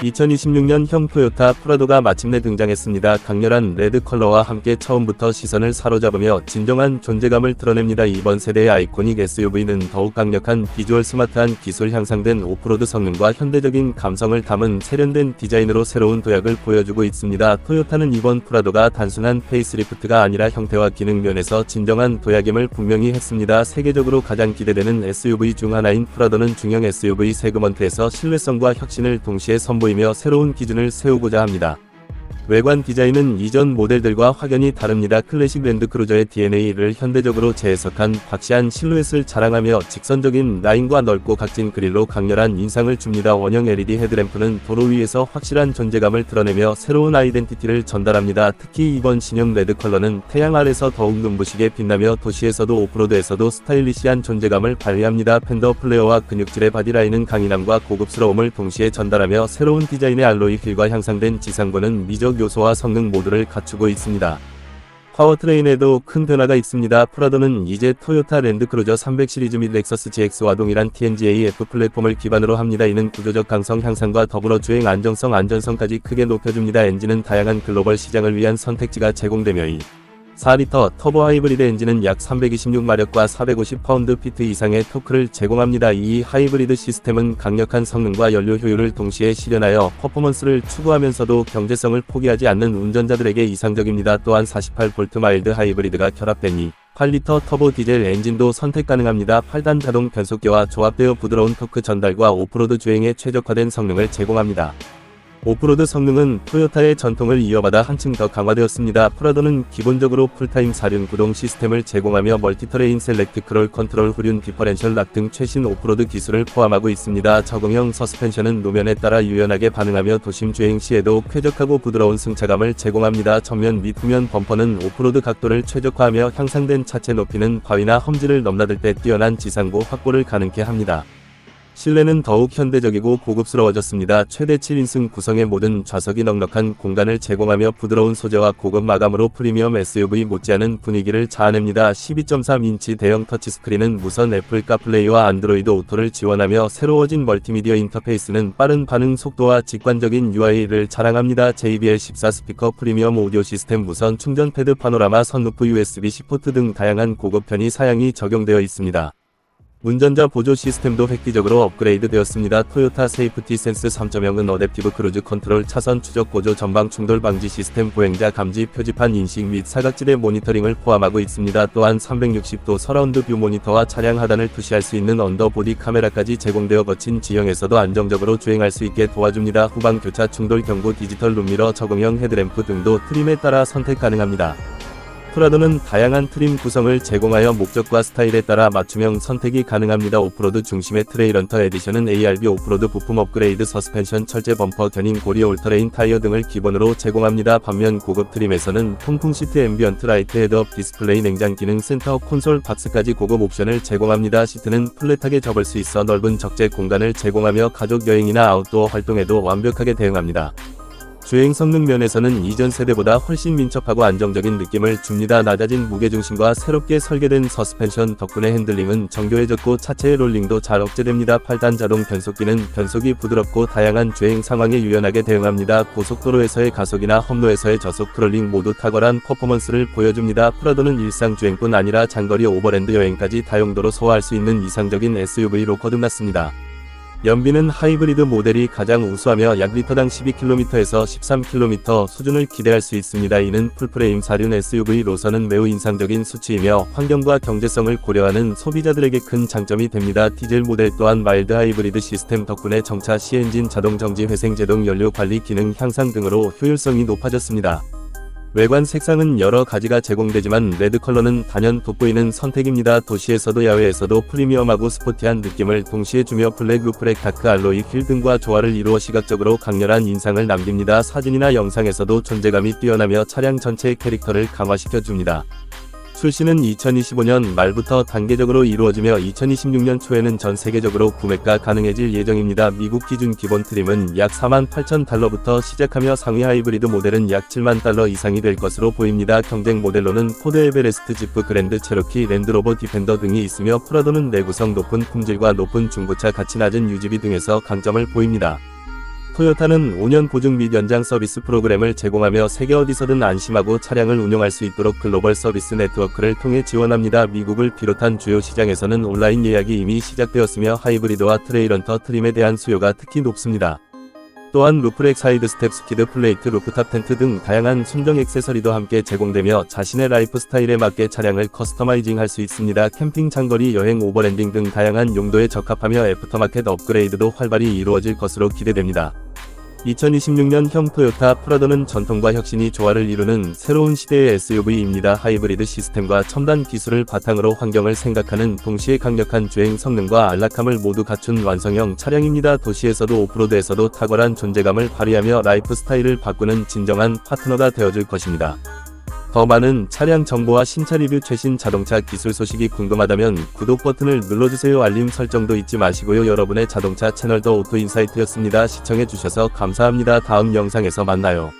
2026년형 토요타 프라도가 마침내 등장했습니다. 강렬한 레드 컬러와 함께 처음부터 시선을 사로잡으며 진정한 존재감을 드러냅니다. 이번 세대의 아이코닉 SUV는 더욱 강력한 비주얼 스마트한 기술 향상된 오프로드 성능과 현대적인 감성을 담은 세련된 디자인으로 새로운 도약을 보여주고 있습니다. 토요타는 이번 프라도가 단순한 페이스리프트가 아니라 형태와 기능 면에서 진정한 도약임을 분명히 했습니다. 세계적으로 가장 기대되는 SUV 중 하나인 프라도는 중형 SUV 세그먼트에서 신뢰성과 혁신을 동시에 선보 이며 새로운 기준을 세우고자 합니다. 외관 디자인은 이전 모델들과 확연히 다릅니다. 클래식 랜드크루저의 DNA를 현대적으로 재해석한 박시한 실루엣을 자랑하며 직선적인 라인과 넓고 각진 그릴로 강렬한 인상을 줍니다. 원형 LED 헤드램프는 도로 위에서 확실한 존재감을 드러내며 새로운 아이덴티티를 전달합니다. 특히 이번 신형 레드 컬러는 태양 아래서 더욱 눈부시게 빛나며 도시에서도 오프로드에서도 스타일리시한 존재감을 발휘합니다. 팬더 플레어와 근육질의 바디라인은 강인함과 고급스러움을 동시에 전달하며 새로운 디자인의 알로이 휠과 향상된 지상고는 미적 요소와 성능 모두를 갖추고 있습니다. 파워트레인에도 큰 변화가 있습니다. 프라도는 이제 토요타 랜드크루저 300 시리즈 및 렉서스 GX와 동일한 TNGA-F 플랫폼을 기반으로 합니다. 이는 구조적 강성 향상과 더불어 주행 안정성 안전성까지 크게 높여줍니다. 엔진은 다양한 글로벌 시장을 위한 선택지가 제공되며 이 4리터 터보 하이브리드 엔진은 약 326마력과 450파운드-피트 이상의 토크를 제공합니다. 이 하이브리드 시스템은 강력한 성능과 연료 효율을 동시에 실현하여 퍼포먼스를 추구하면서도 경제성을 포기하지 않는 운전자들에게 이상적입니다. 또한 48V 마일드 하이브리드가 결합된 이 8리터 터보 디젤 엔진도 선택 가능합니다. 8단 자동 변속기와 조합되어 부드러운 토크 전달과 오프로드 주행에 최적화된 성능을 제공합니다. 오프로드 성능은 토요타의 전통을 이어받아 한층 더 강화되었습니다. 프라도는 기본적으로 풀타임 사륜 구동 시스템을 제공하며 멀티터레인 셀렉트 크롤 컨트롤 후륜 디퍼렌셜 락 등 최신 오프로드 기술을 포함하고 있습니다. 적응형 서스펜션은 노면에 따라 유연하게 반응하며 도심 주행 시에도 쾌적하고 부드러운 승차감을 제공합니다. 정면 및 후면 범퍼는 오프로드 각도를 최적화하며 향상된 차체 높이는 바위나 험지를 넘나들 때 뛰어난 지상고 확보를 가능케 합니다. 실내는 더욱 현대적이고 고급스러워졌습니다. 최대 7인승 구성의 모든 좌석이 넉넉한 공간을 제공하며 부드러운 소재와 고급 마감으로 프리미엄 SUV 못지않은 분위기를 자아냅니다. 12.3인치 대형 터치스크린은 무선 애플 카플레이와 안드로이드 오토를 지원하며 새로워진 멀티미디어 인터페이스는 빠른 반응 속도와 직관적인 UI를 자랑합니다. JBL 14 스피커 프리미엄 오디오 시스템 무선 충전 패드 파노라마 선루프 USB-C 포트 등 다양한 고급 편의 사양이 적용되어 있습니다. 운전자 보조 시스템도 획기적으로 업그레이드 되었습니다. 토요타 세이프티 센스 3.0은 어댑티브 크루즈 컨트롤 차선 추적 보조 전방 충돌 방지 시스템 보행자 감지 표지판 인식 및 사각지대 모니터링을 포함하고 있습니다. 또한 360도 서라운드 뷰 모니터와 차량 하단을 투시할 수 있는 언더보디 카메라까지 제공되어 거친 지형에서도 안정적으로 주행할 수 있게 도와줍니다. 후방 교차 충돌 경고 디지털 룸미러 적응형 헤드램프 등도 트림에 따라 선택 가능합니다. 프라도는 다양한 트림 구성을 제공하여 목적과 스타일에 따라 맞춤형 선택이 가능합니다. 오프로드 중심의 트레이런터 에디션은 ARB 오프로드 부품 업그레이드 서스펜션 철제 범퍼 견인 고리 올터레인 타이어 등을 기본으로 제공합니다. 반면 고급 트림에서는 통풍 시트 앰비언트 라이트 헤드업 디스플레이 냉장 기능 센터 콘솔 박스까지 고급 옵션을 제공합니다. 시트는 플랫하게 접을 수 있어 넓은 적재 공간을 제공하며 가족 여행이나 아웃도어 활동에도 완벽하게 대응합니다. 주행 성능 면에서는 이전 세대보다 훨씬 민첩하고 안정적인 느낌을 줍니다. 낮아진 무게중심과 새롭게 설계된 서스펜션 덕분에 핸들링은 정교해졌고 차체의 롤링도 잘 억제됩니다. 8단 자동 변속기는 변속이 부드럽고 다양한 주행 상황에 유연하게 대응합니다. 고속도로에서의 가속이나 험로에서의 저속 크롤링 모두 탁월한 퍼포먼스를 보여줍니다. 프라도는 일상 주행뿐 아니라 장거리 오버랜드 여행까지 다용도로 소화할 수 있는 이상적인 SUV로 거듭났습니다. 연비는 하이브리드 모델이 가장 우수하며 약 리터당 12km에서 13km 수준을 기대할 수 있습니다. 이는 풀프레임 사륜 SUV로서는 매우 인상적인 수치이며 환경과 경제성을 고려하는 소비자들에게 큰 장점이 됩니다. 디젤 모델 또한 마일드 하이브리드 시스템 덕분에 정차 시 엔진 자동 정지 회생 제동 연료 관리 기능 향상 등으로 효율성이 높아졌습니다. 외관 색상은 여러 가지가 제공되지만 레드 컬러는 단연 돋보이는 선택입니다. 도시에서도 야외에서도 프리미엄하고 스포티한 느낌을 동시에 주며 블랙 루프렉 다크 알로이 휠 등과 조화를 이루어 시각적으로 강렬한 인상을 남깁니다. 사진이나 영상에서도 존재감이 뛰어나며 차량 전체의 캐릭터를 강화시켜 줍니다. 출시는 2025년 말부터 단계적으로 이루어지며 2026년 초에는 전 세계적으로 구매가 가능해질 예정입니다. 미국 기준 기본 트림은 약 4만 8천 달러부터 시작하며 상위 하이브리드 모델은 약 7만 달러 이상이 될 것으로 보입니다. 경쟁 모델로는 포드 에베레스트 지프 그랜드 체로키 랜드로버 디펜더 등이 있으며 프라도는 내구성 높은 품질과 높은 중고차 가치 낮은 유지비 등에서 강점을 보입니다. 토요타는 5년 보증 및 연장 서비스 프로그램을 제공하며 세계 어디서든 안심하고 차량을 운용할 수 있도록 글로벌 서비스 네트워크를 통해 지원합니다. 미국을 비롯한 주요 시장에서는 온라인 예약이 이미 시작되었으며 하이브리드와 트레이런터 트림에 대한 수요가 특히 높습니다. 또한 루프렉 사이드 스텝 스키드 플레이트 루프탑 텐트 등 다양한 순정 액세서리도 함께 제공되며 자신의 라이프 스타일에 맞게 차량을 커스터마이징 할 수 있습니다. 캠핑 장거리 여행 오버랜딩 등 다양한 용도에 적합하며 애프터마켓 업그레이드도 활발히 이루어질 것으로 기대됩니다. 2026년형 토요타 프라도는 전통과 혁신이 조화를 이루는 새로운 시대의 SUV입니다. 하이브리드 시스템과 첨단 기술을 바탕으로 환경을 생각하는 동시에 강력한 주행 성능과 안락함을 모두 갖춘 완성형 차량입니다. 도시에서도 오프로드에서도 탁월한 존재감을 발휘하며 라이프 스타일을 바꾸는 진정한 파트너가 되어줄 것입니다. 더 많은 차량 정보와 신차 리뷰 최신 자동차 기술 소식이 궁금하다면 구독 버튼을 눌러주세요. 알림 설정도 잊지 마시고요. 여러분의 자동차 채널 더 오토 인사이트였습니다. 시청해주셔서 감사합니다. 다음 영상에서 만나요.